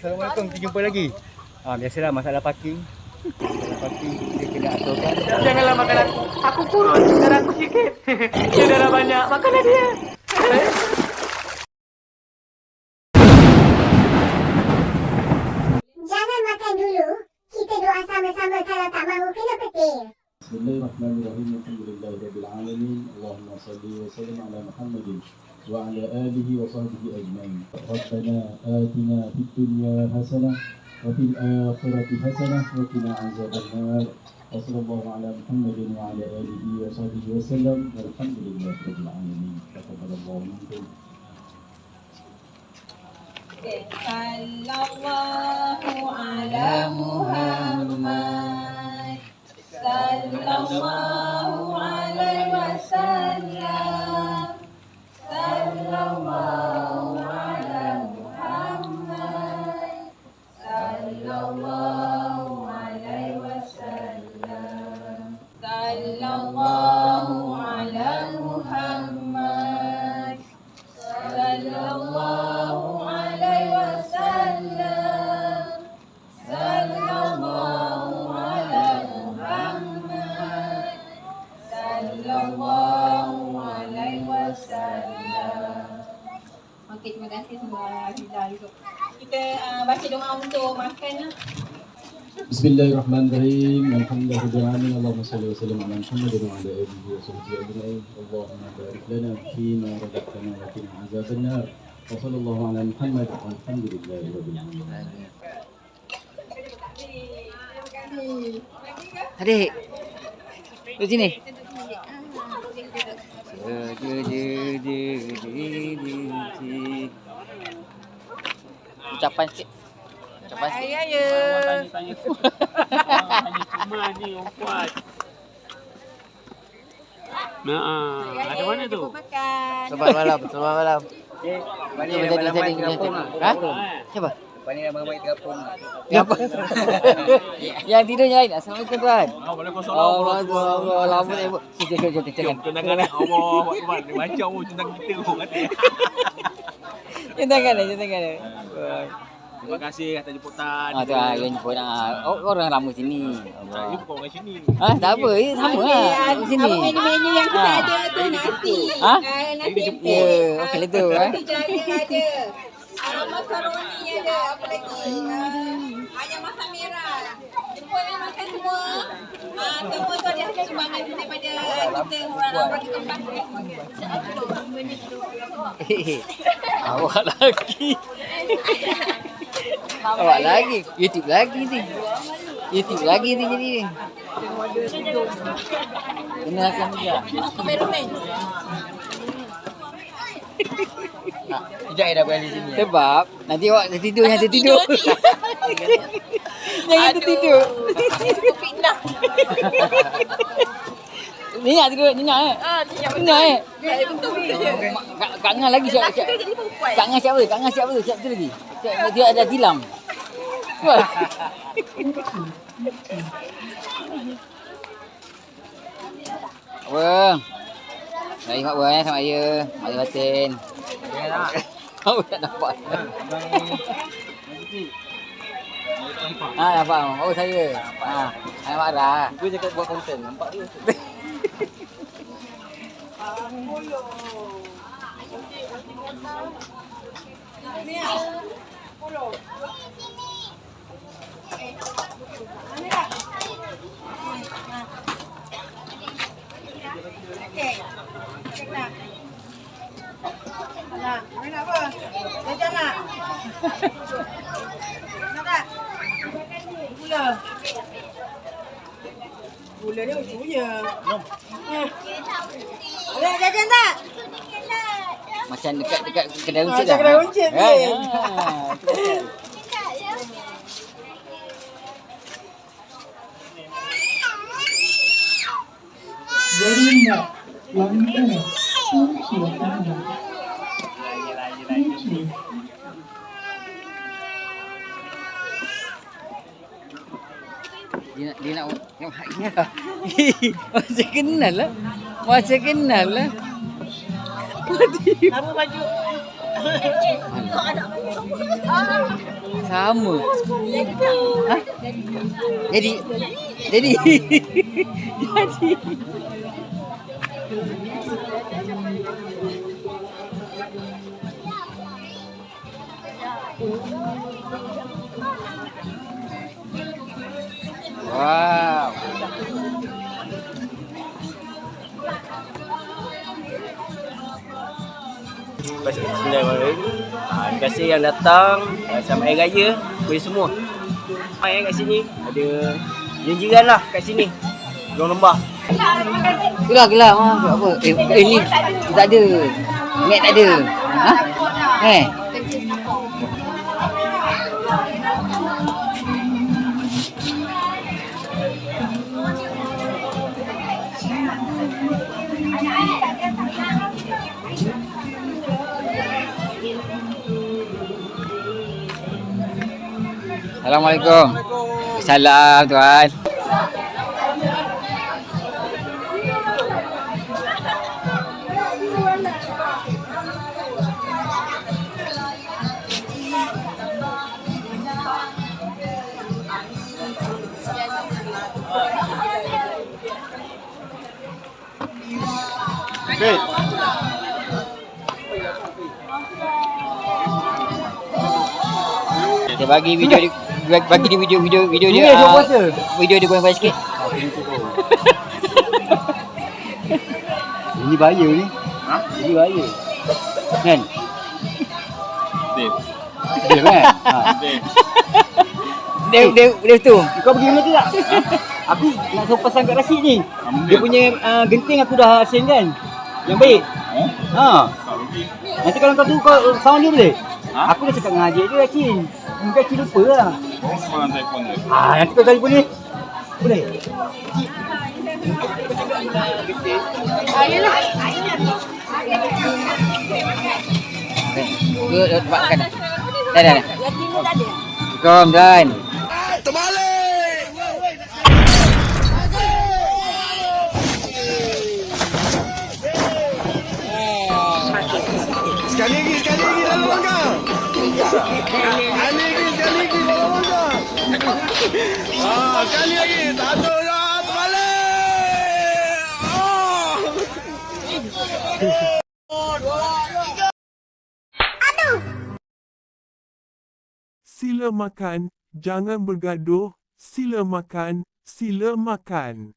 Assalamualaikum, kita jumpa lagi. Ah, biasalah masalah parking. Masalah parking kita kena aturkan. Janganlah makan aku. Aku kurus darah aku sikit. Dia darah banyak. Makanlah dia. Jangan makan dulu. Kita doa sama-sama kalau tak mahu kena petir. Bismillahirrahmanirrahim. Alhamdulillahirabbil alamin. Allahumma salli wa sallim ala Muhammadin. على محمد وعلى آله وصحبه أجمعين. ربنا آتنا في الدنيا حسنة وفي الآخرة حسنة وقنا عذاب النار. وصلى الله على محمد وعلى آله وصحبه وسلم. والحمد لله رب العالمين. تقبل الله منكم. Sallallahu ala Muhammad Sallallahu alaihi wasallam Bismillahirrahmanirrahim. Alhamdulillahirabbil Allahumma salli wa sallim ala Muhammadin wa ala alihi wa sahbihi ajma'in. Allahumma barik lana fi ma razaqtana wa qina azaban nar. Wa sallallahu ala Muhammad wa alhamdulillahi rabbil alamin. Adik. Di sini. Ucapan sikit. Ucapan sikit. Ya ya. Tanya-tanya. Tanya cuma ni, orang kuat. Nah, ada mana tu? Selamat malam, selamat malam. Jadi, dah jadi, jadi, lah. Ha? Siapa? Pani dah main terapung. Siapa? Yang tidurnya lain. Assalamualaikum tuan. Oh, boleh kau Allah, Allah, Allah, lama tak buat. Sini, sini, sini, sini. Tenangkan Allah. Dia macam oh, tentang kita tu kata. Jangan kan, jangan kan. Terima kasih atas jemputan. Ah, tu ah, yang jemput ah. Oh, orang lama sini. Saya Allah. bukan orang sini. Ah, tak apa, eh, sama lah. Di sini. Apa menu-menu yang kita Ah. ada tu nasi. Ha? Ah, nasi Jadi empuk. Ya, okey lah tu. Eh. Roti jaya ada. Ah, makaroni ada. Apa lagi? Ah, ayam masak merah. Jemput dan makan semua. Ah, semua tu ada hasil sumbangan daripada kita orang-orang kita pakai. Awak lagi. Awak lagi. YouTube lagi ni. YouTube lagi ni jadi ni. Kenalkan juga. Kameraman. Sekejap dah balik sini. Sebab nanti awak tertidur yang tertidur. Yang tertidur. Fitnah. Nyenyak tidur, nyenyak eh. Ah, dia Nyenyak eh. Dia betul. Kak, Kak Ngah lagi siap siap. Jadi perempuan. Kak Ngah siap apa? Kak Ngah siap apa? Siap tu lagi. Siap, dia ada tilam. Wah. Apa? Nak ingat apa eh sama saya. Mak batin. Kau tak nampak. Ah, nampak. Oh, saya. Ah, saya marah. Gue cakap buat konten. Nampak. Okey. Nak. Nak. Main apa? Jajan nak? Nak tak? Gula. Ni ujungnya. Hmm. Ada jajan tak? Macam dekat dekat kedai runcit Macam dah. kedai runcit, Kan? Bin. Ah, betul. Gerindra wanita kunci utama kunci Dia nak dia nak tengok haknya lah. Macam kenal lah. Macam kenal lah. Apa baju? Kau ada Sama. Ha? Jadi jadi jadi Wow. Bismillahirrahmanirrahim. Ah, terima kasih yang datang. Ah, Selamat Hari Raya kepada semua. Mai kat sini ada jiran-jiran lah kat sini. Dorang lembah. Gelak gelak ha, apa? Eh, eh ni tak ada. Mek tak ada. Ha? Eh. Assalamualaikum. Salam tuan. Kita bagi video di, bagi di video video video dia. ah, video dia goyang sikit. Ini bahaya ni. Ha? Ini bahaya. Kan? Dave. Dia kan? Ha. Dia dia dia tu. Kau pergi mana tidak? Aku nak suruh pasang kat Rashid ni. Dia punya uh, genting aku dah asing kan. Yang baik. Ha. Nanti kalau kau tu kau sound dia boleh? Ha? Aku dah cakap dengan Haji dia Rashid. Mungkin Rashid lupa lah. 아, 약도 이분이? 그래. Cứ bạn cái này. Đây này. Cơm đây. Tamale. Sekali lagi, sekali lagi dalam langkah. Sekali lagi, sekali lagi dalam. Assalamualaikum dan. Sila makan, jangan bergaduh. Sila makan, sila makan.